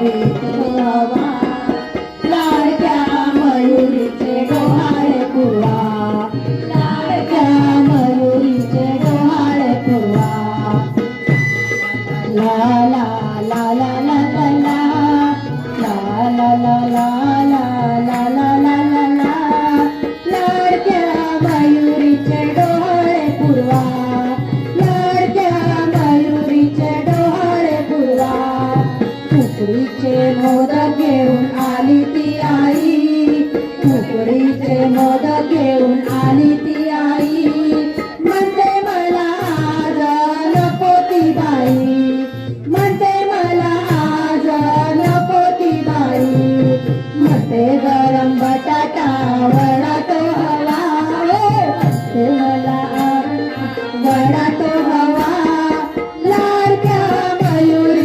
la la la la चे मोदक घेऊन आली ती आई. उकडीचे मोदक घेऊन आली ती आई. म्हणते मला आज नको ती बाई. म्हणते मला आज नको ती बाई. म्हणते गरम बटाटा